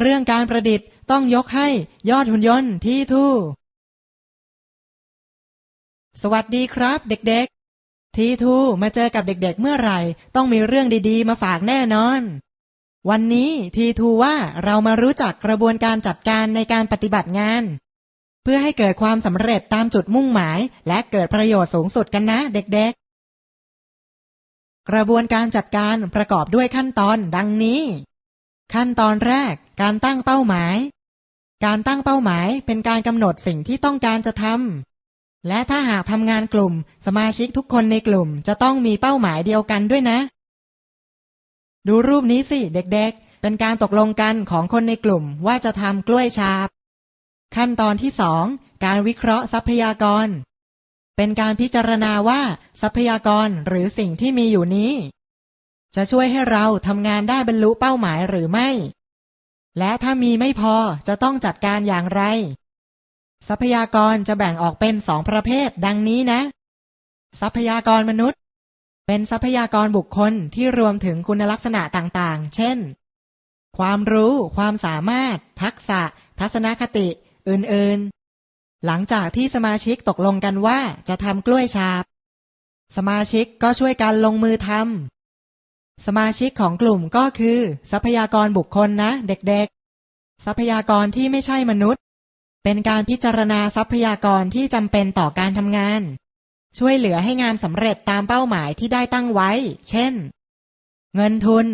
เรื่องการประดิษฐ์ต้องยกให้ยอดหุ่นยนต์ทีทูสวัสดีครับ เด็กๆ ทีทูมาเจอกับเด็กๆ เมื่อไหร่ ต้องมีเรื่องดีๆ มาฝากแน่นอน วันนี้ทีทูว่าเรามารู้จักกระบวนการจัดการในการปฏิบัติงาน เพื่อให้เกิดความสำเร็จตามจุดมุ่งหมาย และเกิดประโยชน์สูงสุดกันนะ เด็กๆ กระบวนการจัดการประกอบด้วยขั้นตอนดังนี้ ขั้นตอนแรก การตั้งเป้าหมาย การตั้งเป้าหมายเป็นการกำหนดสิ่งที่ต้องการจะทำและถ้าหากทำงานกลุ่ม สมาชิกทุกคนในกลุ่มจะต้องมีเป้าหมายเดียวกันด้วยนะ ดูรูปนี้สิ เด็กๆ เป็นการตกลงกันของคนในกลุ่มว่าจะทำกล้วยฉาบ ขั้นตอนที่สองการวิเคราะห์ทรัพยากร เป็นการพิจารณาว่าทรัพยากรหรือสิ่งที่มีอยู่นี้ จะช่วยให้เราทำงานได้บรรลุเป้าหมายหรือไม่ และถ้ามีไม่พอจะต้องจัดการอย่างไร ทรัพยากรจะแบ่งออกเป็นสองประเภทดังนี้นะ ทรัพยากรมนุษย์ เป็นทรัพยากรบุคคลที่รวมถึงคุณลักษณะต่างๆ เช่น ความรู้ ความสามารถ ทักษะ ทัศนคติ อื่นๆ หลังจากที่สมาชิกตกลงกันว่าจะทำกล้วยฉาบ สมาชิกก็ช่วยกันลงมือทำ สมาชิกของกลุ่มก็คือ ทรัพยากรบุคคลนะ เด็กๆ ทรัพยากรที่ไม่ใช่มนุษย์ เป็นการพิจารณาทรัพยากรที่จำเป็นต่อการทำงาน ช่วยเหลือให้งานสำเร็จตามเป้าหมายที่ได้ตั้งไว้ เช่น เงินทุน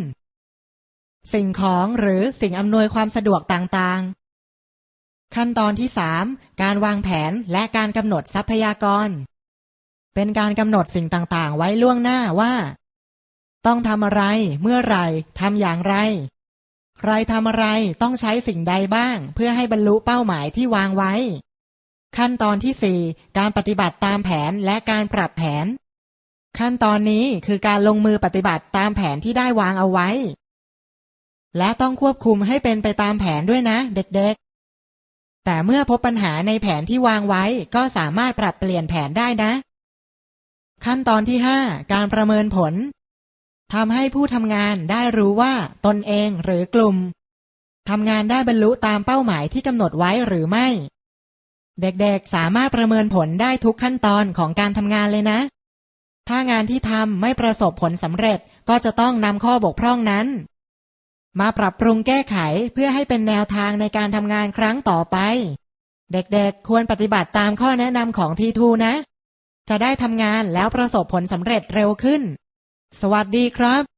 สิ่งของหรือสิ่งอำนวยความสะดวกต่างๆ ขั้นตอนที่สามการวางแผนและการกำหนดทรัพยากร เป็นการกำหนดสิ่งต่างๆ ไว้ล่วงหน้าว่า ต้องทำอะไร เมื่อไรทำอย่างไร ใครทำอะไรต้องใช้สิ่งใดบ้าง เพื่อให้บรรลุเป้าหมายที่วางไว้ ขั้นตอนที่สี่การปฏิบัติตามแผนและการปรับแผน ขั้นตอนนี้คือการลงมือปฏิบัติตามแผนที่ได้วางเอาไว้ และต้องควบคุมให้เป็นไปตามแผนด้วยนะ เด็กๆ แต่เมื่อพบปัญหาในแผนที่วางไว้ ก็สามารถปรับเปลี่ยนแผนได้นะ ขั้นตอนที่ห้าการประเมินผล ทำให้ผู้ทำงานได้รู้ว่าตนเองหรือกลุ่มทำงานได้บรรลุตามเป้าหมายที่กำหนดไว้หรือไม่ เด็กๆสามารถประเมินผลได้ทุกขั้นตอนของการทำงานเลยนะ ถ้างานที่ทำไม่ประสบผลสำเร็จก็จะต้องนำข้อบกพร่องนั้น มาปรับปรุงแก้ไขเพื่อให้เป็นแนวทางในการทำงานครั้งต่อไป เด็กๆควรปฏิบัติตามข้อแนะนำของทีทูนะ จะได้ทำงานแล้วประสบผลสำเร็จเร็วขึ้น สวัสดีครับ